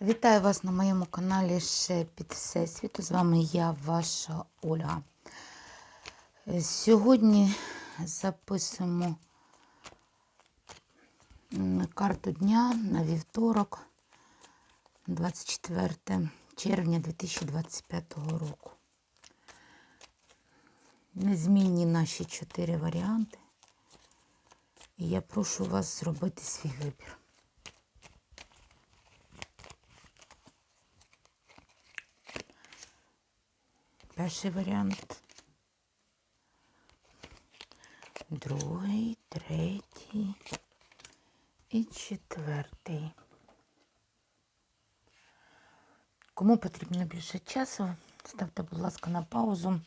Вітаю вас на моєму каналі Шепіт Всесвіту. З вами я, ваша Ольга. Сьогодні записуємо карту дня на вівторок, 24 червня 2025 року. Незмінні наші чотири варіанти. І я прошу вас зробити свій вибір. Перший варіант. Другий, третій і четвертий. Кому потрібно більше часу, ставте, будь ласка, на паузу.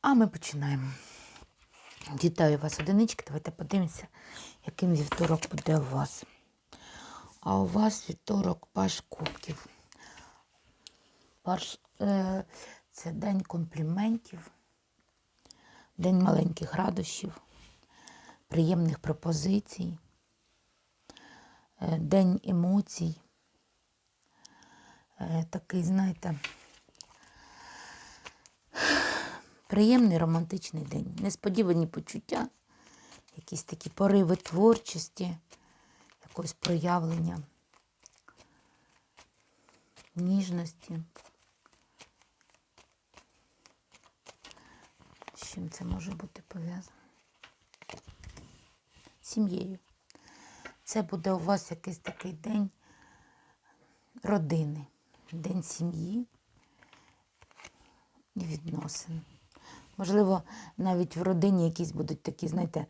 А ми починаємо. Вітаю вас, одинички. Давайте подивимося, яким вівторок буде у вас. А у вас вівторок паш кубків. Е, це день компліментів, день маленьких радощів, приємних пропозицій, е, день емоцій. Е, такий, знаєте, приємний романтичний день, несподівані почуття, якісь такі пориви творчості, якогось проявлення, ніжності. Чим це може бути пов'язано? Сім'єю. Це буде у вас якийсь такий день родини, день сім'ї і відносин. Можливо, навіть в родині якісь будуть такі, знаєте,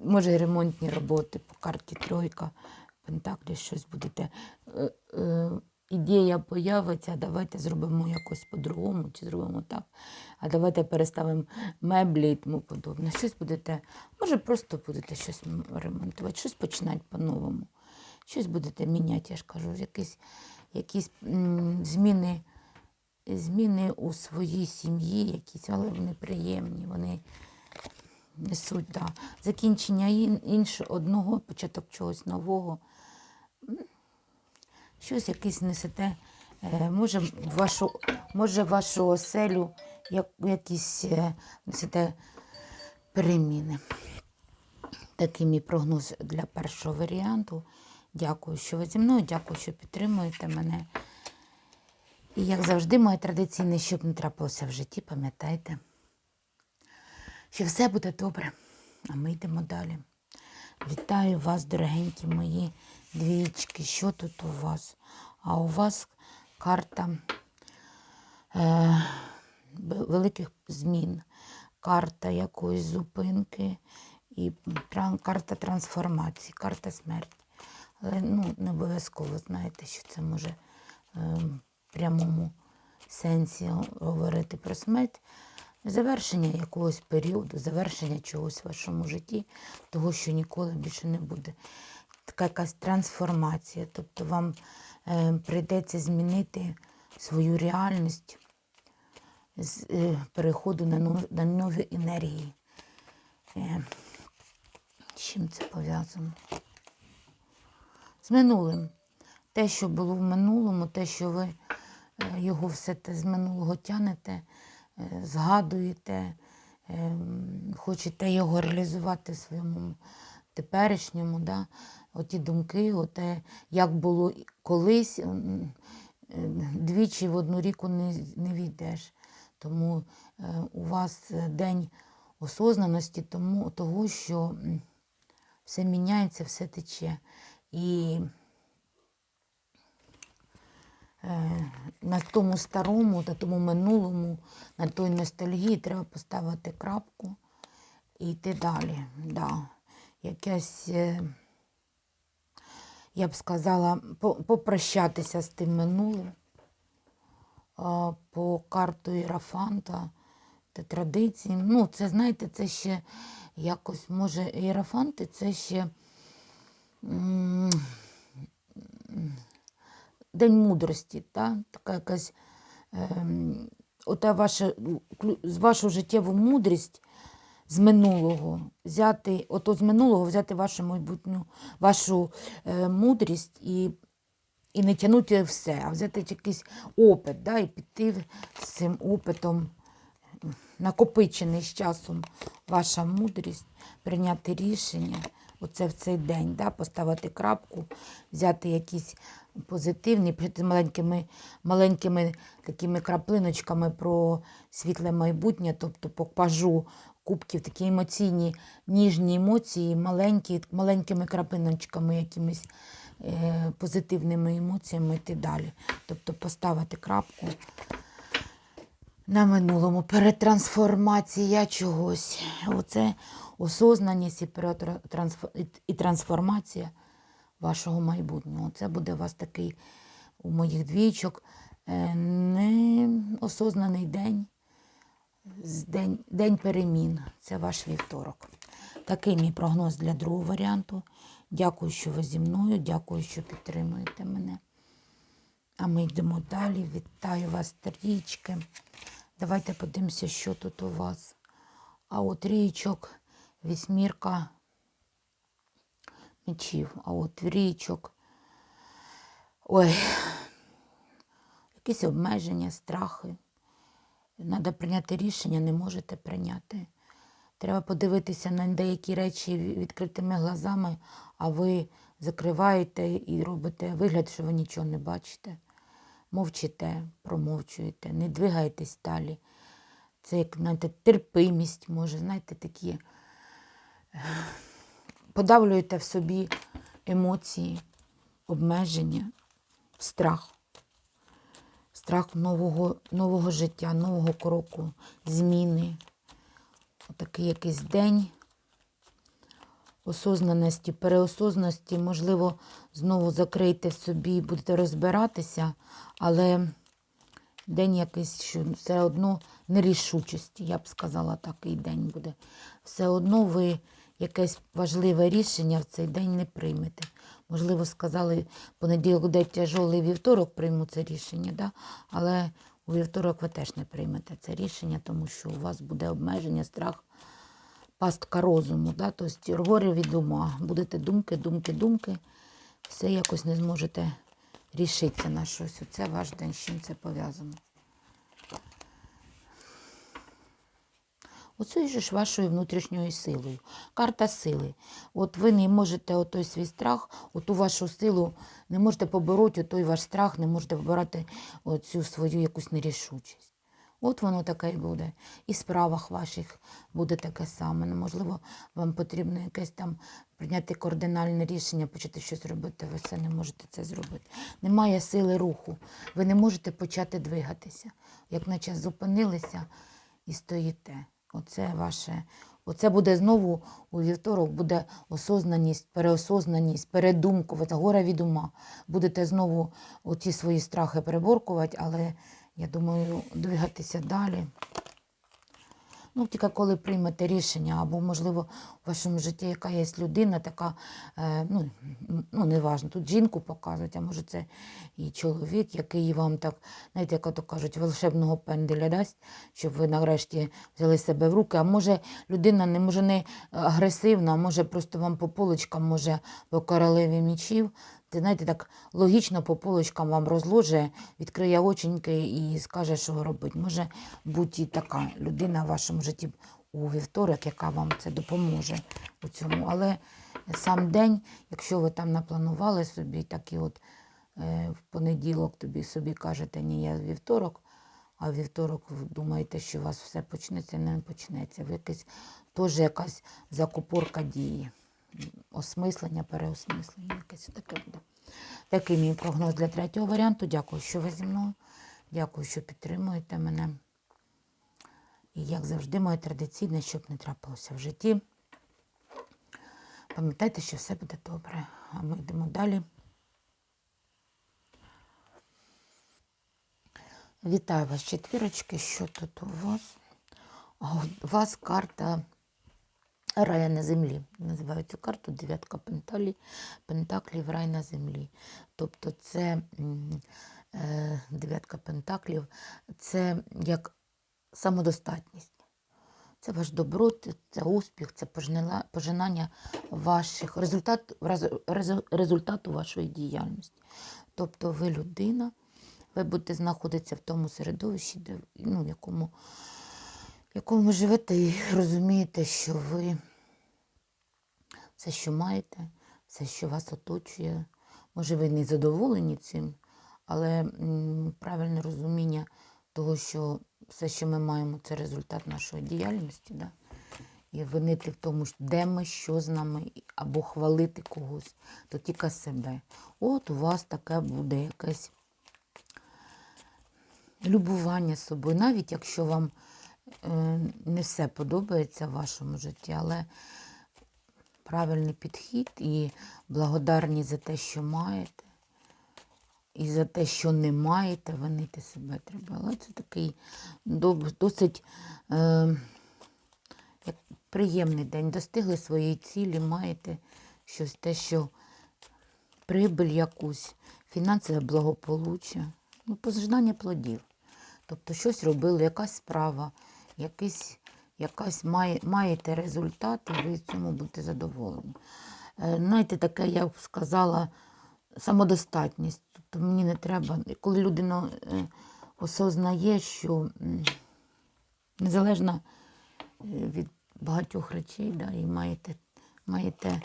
може, ремонтні роботи по карті тройка, пентаклі, щось будете. Ідея появиться, давайте зробимо якось по-другому, чи зробимо так. А давайте переставимо меблі і тому подобне. Щось будете, може, просто будете щось ремонтувати, щось починати по-новому. Щось будете міняти, я ж кажу, якісь, якісь зміни зміни у своїй сім'ї, якісь, але вони приємні, вони несуть да. закінчення ін- іншого одного, початок чогось нового. Щось якесь несете, е, може, в вашу, може, вашу оселю як, якісь е, несете переміни. Такий мій прогноз для першого варіанту. Дякую, що ви зі мною, дякую, що підтримуєте мене. І як завжди, моє традиційне, щоб не трапилося в житті, пам'ятайте, що все буде добре, а ми йдемо далі. Вітаю вас, дорогенькі мої двічки. Що тут у вас? А у вас карта е, великих змін, карта якоїсь зупинки і тран- карта трансформації, карта смерті. Але ну, не обов'язково знаєте, що це може е, в прямому сенсі говорити про смерть. Завершення якогось періоду, завершення чогось в вашому житті, того, що ніколи більше не буде. Така якась трансформація. Тобто вам е, прийдеться змінити свою реальність з е, переходу на, но- на нові енергії. Е, з чим це пов'язано? З минулим. Те, що було в минулому, те, що ви його все те з минулого тянете, згадуєте, е, хочете його реалізувати в своєму теперішньому, да? оті думки, оте, як було колись, двічі в одну ріку не, не війдеш. Тому е, у вас е, день осознаності, тому, того, що все міняється, все тече. І е, на тому старому, на тому минулому, на той ностальгії треба поставити крапку і йти далі. Да. Якесь, е, я б сказала, попрощатися з тим минулим. По карту Ірафанта та традиції. Ну, це, знаєте, це ще якось, може, Ірафанти це ще. День мудрості, та? така якась ем, ота ваша, з вашу життєву мудрість з минулого, взяти, ото з минулого взяти вашу майбутню, вашу е, мудрість і, і не тягнути все, а взяти якийсь опит, да, і піти з цим опитом, накопичений з часом ваша мудрість, прийняти рішення. Оце в цей день, да, поставити крапку, взяти якісь позитивні, піти маленькими, маленькими такими краплиночками про світле майбутнє, тобто по пажу кубків, такі емоційні, ніжні емоції, маленькі, маленькими краплиночками, якимись е, позитивними емоціями йти далі. Тобто поставити крапку на минулому, перетрансформація чогось. Оце осознаність і, і- трансформація вашого майбутнього. Це буде у вас такий у моїх двічок е, неосознаний день, день, день перемін. Це ваш вівторок. Такий мій прогноз для другого варіанту. Дякую, що ви зі мною, дякую, що підтримуєте мене. А ми йдемо далі. Вітаю вас, трічки. Давайте подивимося, що тут у вас. А от річок, вісьмірка мечів, а от річок. Ой, якісь обмеження, страхи. Треба прийняти рішення, не можете прийняти. Треба подивитися на деякі речі відкритими глазами, а ви закриваєте і робите вигляд, що ви нічого не бачите. Мовчите, промовчуєте, не двигаєтесь далі. Це як знаєте, терпимість, може, знаєте, такі. е, Подавлюєте в собі емоції, обмеження, страх. Страх нового, нового життя, нового кроку, зміни. Отакий якийсь день осознаності, переосознаності, можливо, знову закрийте в собі будете розбиратися, але день якийсь, що все одно нерішучості, я б сказала, такий день буде. Все одно ви якесь важливе рішення в цей день не приймете. Можливо, сказали, понеділок день тяжолий вівторок прийму це рішення, да? але у вівторок ви теж не приймете це рішення, тому що у вас буде обмеження, страх, пастка розуму. Да? Тобто горе від ума. Будете думки, думки, думки, все якось не зможете рішитися на щось. Оце ваш день, з чим це пов'язано. Оце ж вашою внутрішньою силою. Карта сили. От ви не можете отой свій страх, оту вашу силу, не можете побороти той ваш страх, не можете побороти оцю свою якусь нерішучість. От воно таке і буде. І в справах ваших буде таке саме. Ну, Можливо, вам потрібно якесь там прийняти кардинальне рішення, почати щось робити. Ви все не можете це зробити. Немає сили руху. Ви не можете почати двигатися. Як наче зупинилися і стоїте. Оце ваше. Оце буде знову у вівторок, буде осознаність, переосознаність, передумкувати, гора від ума. Будете знову оці свої страхи переборкувати, але я думаю, двигатися далі. Ну, тільки коли приймете рішення, або, можливо, в вашому житті яка є людина, така, е, ну, ну, не важно, тут жінку показують, а може це і чоловік, який вам так, знаєте, як то кажуть, волшебного пенделя дасть, щоб ви нарешті взяли себе в руки. А може людина не може не агресивна, а може просто вам по полочкам, може по королеві мічів. Ти знаєте, так логічно по полочкам вам розложить, відкриє оченьки і скаже, що робити. Може бути і така людина в вашому житті у вівторок, яка вам це допоможе у цьому. Але сам день, якщо ви там напланували собі, так і от е, в понеділок тобі собі кажете, ні, я вівторок, а вівторок ви думаєте, що у вас все почнеться, не почнеться. Ви якесь теж якась закупорка дії осмислення, переосмислення. Якесь таке буде. Такий мій прогноз для третього варіанту. Дякую, що ви зі мною. Дякую, що підтримуєте мене. І як завжди, моє традиційне, щоб не трапилося в житті. Пам'ятайте, що все буде добре. А ми йдемо далі. Вітаю вас, четвірочки. Що тут у вас? У вас карта Рая на землі. Називаю цю карту дев'ятка пенталі, пентаклів рай на землі. Тобто це е, дев'ятка пентаклів, це як самодостатність. Це ваш доброт, це успіх, це пожинання ваших результат, резу- резу- результату вашої діяльності. Тобто ви людина, ви будете знаходитися в тому середовищі, де, ну, в якому, в якому ви живете, і розумієте, що ви все, що маєте, все, що вас оточує. Може, ви не задоволені цим, але правильне розуміння того, що все, що ми маємо, це результат нашої діяльності. Да? І винити в тому, де ми, що з нами, або хвалити когось, то тільки себе. От у вас таке буде якесь любування собою, навіть якщо вам не все подобається в вашому житті, але правильний підхід і благодарність за те, що маєте, і за те, що не маєте, винити себе треба. Але це такий досить е, як приємний день. Достигли своєї цілі, маєте щось те, що прибиль якусь, фінансове благополуччя, ну, пожинання плодів. Тобто щось робили, якась справа, якийсь, якась має, маєте результат, і ви цьому будете задоволені. Е, Знаєте, таке, я б сказала, самодостатність. Тобто мені не треба, коли людина е, осознає, що незалежно е, від багатьох речей, да, і маєте, маєте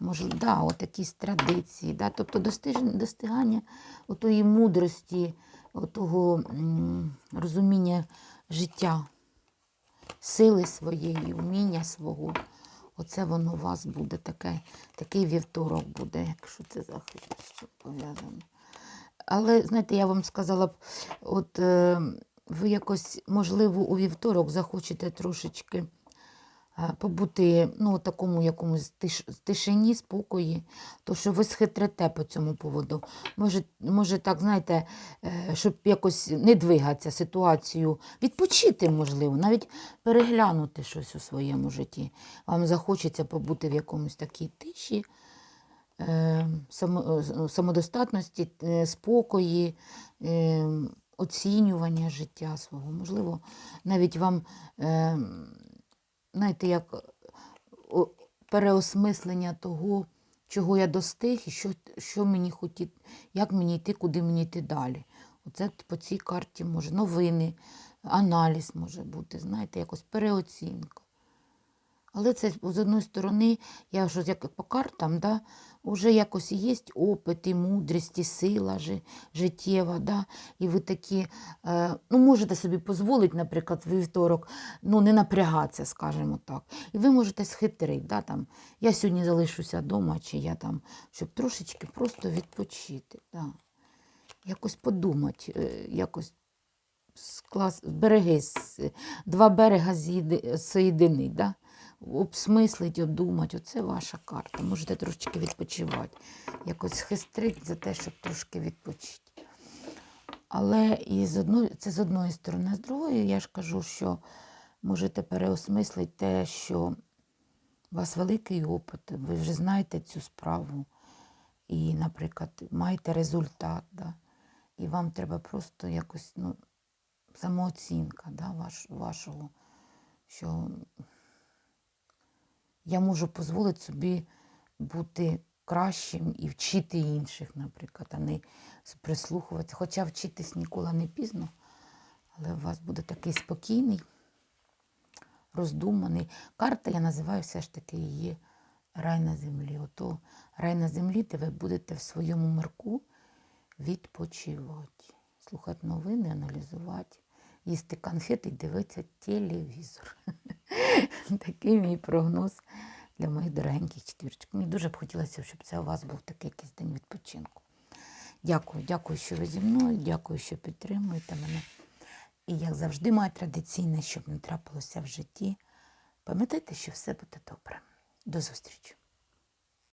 можливо, да, от якісь традиції, да, тобто достигання отої мудрості, отого розуміння життя, сили своєї, уміння свого. Оце воно у вас буде таке, такий вівторок буде, якщо це захист що пов'язано. Але, знаєте, я вам сказала б, от е, ви якось, можливо, у вівторок захочете трошечки побути ну, такому якомусь тиш, тишині, спокої, то що ви схитрите по цьому поводу. Може, може так, знаєте, е, щоб якось не двигатися ситуацію, відпочити, можливо, навіть переглянути щось у своєму житті. Вам захочеться побути в якомусь такій тиші, е, само, е, самодостатності, е, спокої, е, оцінювання життя свого. Можливо, навіть вам, е, знаєте, як переосмислення того, чого я достиг і що, що мені хотіти, як мені йти, куди мені йти далі. Оце по цій карті може новини, аналіз може бути, знаєте, якось переоцінка. Але це з одної сторони, я ж як по картам, да, вже якось є опит, і мудрість, і сила жи- життєва. Да, і ви такі, е, ну, можете собі дозволити, наприклад, вівторок ну, не напрягатися, скажімо так. І ви можете схитрити. Да, там, я сьогодні залишуся вдома, чи я там, щоб трошечки просто відпочити. Да. Якось подумати, е, якось склас, береги, два берега з'єди- соєдинить, да? Обсмислить, обдумати. Оце ваша карта. Можете трошечки відпочивати. Якось схистрить за те, щоб трошки відпочити. Але і з одної, це з одної сторони, а з другої, я ж кажу, що можете переосмислити те, що у вас великий опит, ви вже знаєте цю справу. І, наприклад, маєте результат, да? і вам треба просто якось ну, самооцінка да, ваш, вашого, що я можу дозволити собі бути кращим і вчити інших, наприклад, а не прислухуватися. Хоча вчитись ніколи не пізно, але у вас буде такий спокійний, роздуманий. Карта, я називаю все ж таки її рай на землі. Ото рай на землі, де ви будете в своєму мирку відпочивати, слухати новини, аналізувати, їсти конфети і дивитися телевізор. Такий мій прогноз для моїх дорогеньких четвірочок. Мені дуже б хотілося, щоб це у вас був такий якийсь день відпочинку. Дякую, дякую, що ви зі мною, дякую, що підтримуєте мене. І як завжди, моє традиційне, щоб не трапилося в житті. Пам'ятайте, що все буде добре. До зустрічі!